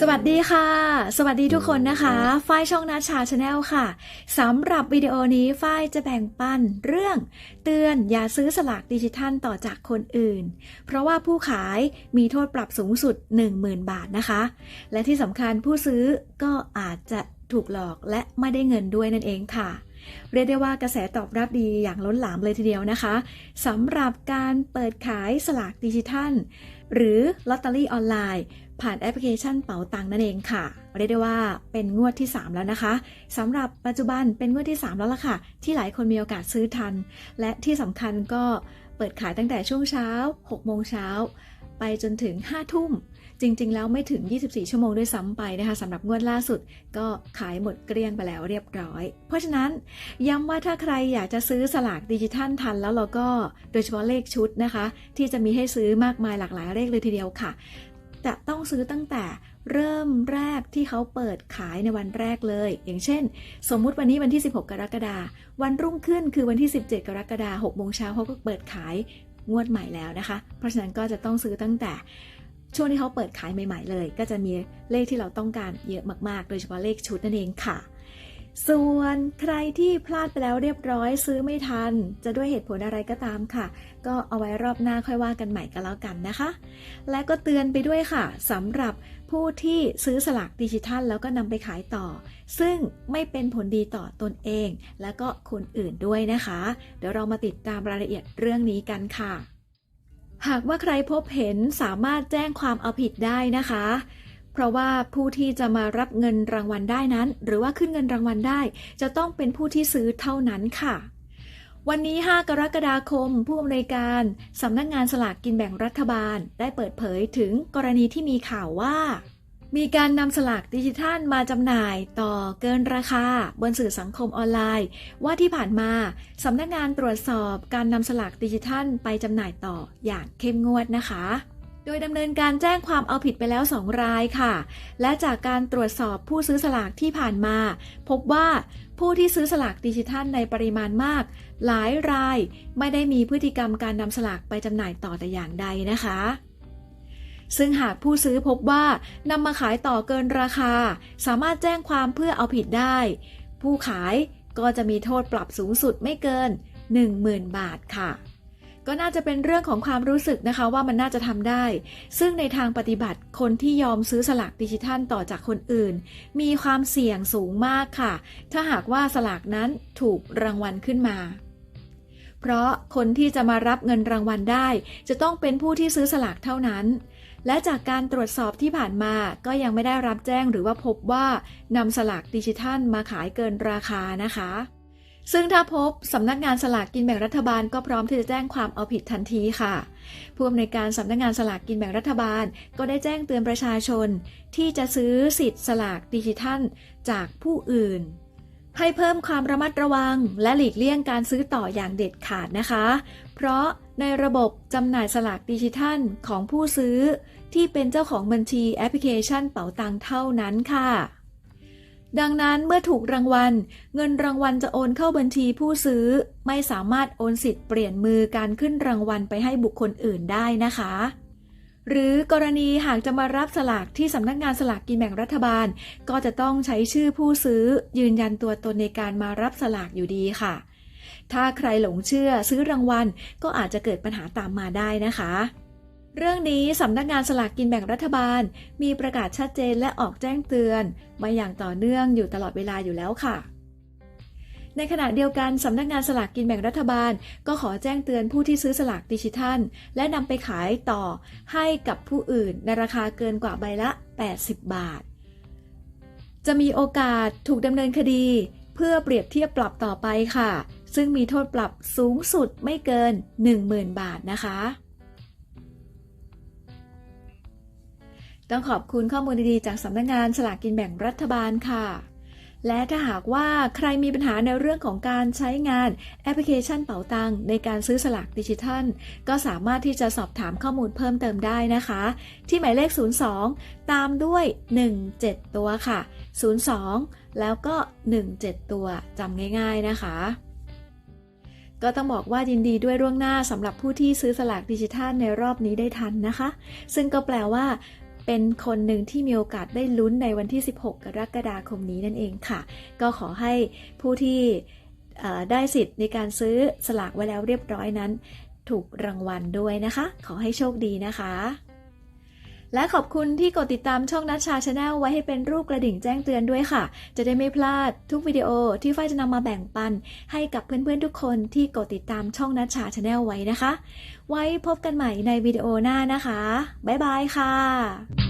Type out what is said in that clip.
สวัสดีค่ะ สวัสดีทุกคนนะคะ ฝ้ายช่องนัชชาชาแนลค่ะสำหรับวิดีโอนี้ฝ้ายจะแบ่งปันเรื่องเตือนอย่าซื้อสลากดิจิทัลต่อจากคนอื่น เพราะว่าผู้ขายมีโทษปรับสูงสุด 10,000 บาทนะคะ และที่สำคัญผู้ซื้อก็อาจจะถูกหลอกและไม่ได้เงินด้วยนั่นเองค่ะ เรียกได้ว่ากระแสตอบรับดีอย่างล้นหลามเลยทีเดียวนะคะสำหรับการเปิดขายสลากดิจิทัล หรือลอตเตอรี่ออนไลน์ ผ่านแอปพลิเคชันเป๋าตังนั่นเองค่ะเรียกได้ว่าเป็นงวดที่ 3 แล้วนะคะสำหรับปัจจุบันเป็นงวดที่ 3 แล้วล่ะค่ะ ที่หลายคนมีโอกาสซื้อทัน และที่สำคัญก็เปิดขายตั้งแต่ช่วงเช้า6โมงเช้าไปจนถึง 5 ทุ่ม จริง ๆ แล้วไม่ถึง 24 ชั่วโมงด้วยซ้ำไปนะคะสำหรับงวดล่าสุด ก็ขายหมดเกลี้ยงไปแล้วเรียบร้อย เพราะฉะนั้นย้ำว่าถ้าใครอยากจะซื้อสลากดิจิทัลทัน แล้วเราก็โดยเฉพาะเลขชุดนะคะ ที่จะมีให้ซื้อมากมายหลากหลายเลขเลยทีเดียวค่ะ จะต้องซื้อตั้งแต่เริ่มแรกที่เขาเปิดขายในวันแรกเลย อย่างเช่น สมมุติวันนี้วันที่ 16 กรกฎาคมวันรุ่งขึ้นคือวันที่ 17 กรกฎาคม6โมงเช้าเขาก็เปิดขายงวดใหม่แล้วนะคะ เพราะฉะนั้นก็จะต้องซื้อตั้งแต่ช่วงที่เขาเปิดขายใหม่ ๆ เลย ก็จะมีเลขที่เราต้องการเยอะมากๆ โดยเฉพาะเลขชุดนั่นเองค่ะ ส่วนใครที่พลาดไปแล้วเรียบร้อยซื้อไม่ทัน จะด้วยเหตุผลอะไรก็ตามค่ะ ก็เอาไว้รอบหน้าค่อยว่ากันใหม่ก็แล้วกันนะคะ และก็เตือนไปด้วยค่ะสำหรับผู้ที่ซื้อสลากดิจิทัล แล้วก็นำไปขายต่อ ซึ่งไม่เป็นผลดีต่อตนเอง และก็คนอื่นด้วยนะคะ เดี๋ยวเรามาติดตามรายละเอียดเรื่องนี้กันค่ะ หากว่าใครพบเห็นสามารถแจ้งความเอาผิดได้นะคะ เพราะว่าผู้ที่จะมารับเงินรางวัลได้นั้น หรือว่าขึ้นเงินรางวัลได้ จะต้องเป็นผู้ที่ซื้อเท่านั้นค่ะ วันนี้ 5 กรกฎาคม ผู้อำนวยการสำนักงงานสลากกินแบ่งรัฐบาล ได้เปิดเผยถึงกรณีที่มีข่าวว่ามีการนำสลากดิจิทัลมาจำหน่ายต่อเกินราคา บนสื่อสังคมออนไลน์ ว่าที่ผ่านมาสำนักงานตรวจสอบการนำสลากดิจิทัลไปจำหน่ายต่ออย่างเข้มงวดนะคะ โดยดำเนินการแจ้งความเอาผิดไปแล้ว 2 รายค่ะ และจากการตรวจสอบผู้ซื้อสลากที่ผ่านมา พบว่าผู้ที่ซื้อสลากดิจิทัลในปริมาณมาก หลายรายไม่ได้มีพฤติกรรมการนำสลากไปจำหน่ายต่อแต่อย่างใดนะคะ ซึ่งหากผู้ซื้อพบว่านำมาขายต่อเกินราคา สามารถแจ้งความเพื่อเอาผิดได้ ผู้ขายก็จะมีโทษปรับสูงสุดไม่เกิน 10,000 บาทค่ะ ก็น่าจะเป็นเรื่องของความรู้สึกนะคะว่ามันน่าจะทำได้ ซึ่งในทางปฏิบัติคนที่ยอมซื้อสลากดิจิทัลต่อจากคนอื่น มีความเสี่ยงสูงมากค่ะ ถ้าหากว่าสลากนั้นถูกรางวัลขึ้นมา เพราะคนที่จะมารับเงินรางวัลได้ จะต้องเป็นผู้ที่ซื้อสลากเท่านั้น และจากการตรวจสอบที่ผ่านมาก็ยังไม่ได้รับแจ้งหรือว่าพบว่านำสลากดิจิทัลมาขายเกินราคานะคะ ซึ่งถ้าพบสำนักงานสลากกินแบ่งรัฐบาลก็พร้อมที่จะแจ้งความเอาผิดทันทีค่ะ ผู้อำนวยการสำนักงานสลากกินแบ่งรัฐบาล ก็ได้แจ้งเตือนประชาชน ที่จะซื้อสิทธิ์สลากดิจิทัล จากผู้อื่น ให้เพิ่มความระมัดระวัง และหลีกเลี่ยงการซื้อต่ออย่างเด็ดขาดนะคะ เพราะในระบบจำหน่ายสลากดิจิทัลของผู้ซื้อ ที่เป็นเจ้าของบัญชีแอปพลิเคชันเป๋าตังเท่านั้นค่ะ ดังนั้นเมื่อถูกรางวัล เงินรางวัลจะโอนเข้าบัญชีผู้ซื้อ ไม่สามารถโอนสิทธิ์เปลี่ยนมือการขึ้นรางวัลไปให้บุคคลอื่นได้นะคะ หรือกรณีหากจะมารับสลากที่สำนักงานสลากกินแบ่งรัฐบาล ก็จะต้องใช้ชื่อผู้ซื้อ ยืนยันตัวตนในการมารับสลากอยู่ดีค่ะ ถ้าใครหลงเชื่อซื้อรางวัลก็อาจจะเกิดปัญหาตามมาได้นะคะ เรื่องนี้สำนักงานสลากกินแบ่งรัฐบาล มีประกาศชัดเจนและออกแจ้งเตือน มาอย่างต่อเนื่องอยู่ตลอดเวลาอยู่แล้วค่ะ ในขณะเดียวกันสำนักงานสลากกินแบ่งรัฐบาล ก็ขอแจ้งเตือนผู้ที่ซื้อสลากดิจิทัล และนำไปขายต่อให้กับผู้อื่นในราคาเกินกว่าใบละ 80 บาท จะมีโอกาสถูกดำเนินคดี เพื่อเปรียบเทียบปรับต่อไปค่ะ ซึ่งมีโทษปรับสูงสุดไม่เกิน 10,000 บาทนะคะ ต้องขอบคุณข้อมูลดีๆ จากสำนักงงานสลากกินแบ่งรัฐบาลค่ะ และถ้าหากว่าใครมีปัญหาในเรื่องของการใช้งานแอปพลิเคชันเป๋าตังในการซื้อสลากดิจิทัล ก็สามารถที่จะสอบถามข้อมูลเพิ่มเติมได้นะคะ ที่หมายเลข 02 ตามด้วย 17 ตัวค่ะ 02 แล้วก็ 17 ตัวจำง่ายๆนะคะก็ต้องบอกว่ายินดีด้วยร่วงหน้าสำหรับผู้ที่ซื้อสลากดิจิทัลในรอบนี้ได้ทันนะคะ ซึ่งก็แปลว่า เป็นคนหนึ่งที่มีโอกาสได้ลุ้นในวันที่ 16 กรกฎาคมนี้นั่นเองค่ะ ก็ขอให้ผู้ที่ได้สิทธิ์ในการซื้อสลากไว้แล้วเรียบร้อยนั้น ถูกรางวัลด้วยนะคะ ขอให้โชคดีนะคะ และขอบคุณที่กดติดตามช่องนัชชาชาแนลไว้ให้เป็นรูปกระดิ่งแจ้งเตือนด้วยค่ะ จะได้ไม่พลาดทุกวิดีโอที่ฝ้ายจะนำมาแบ่งปัน ให้กับเพื่อนๆทุกคนที่กดติดตามช่องนัชชาชาแนลไว้นะคะ ไว้พบกันใหม่ในวิดีโอหน้านะคะ บ๊ายบายค่ะ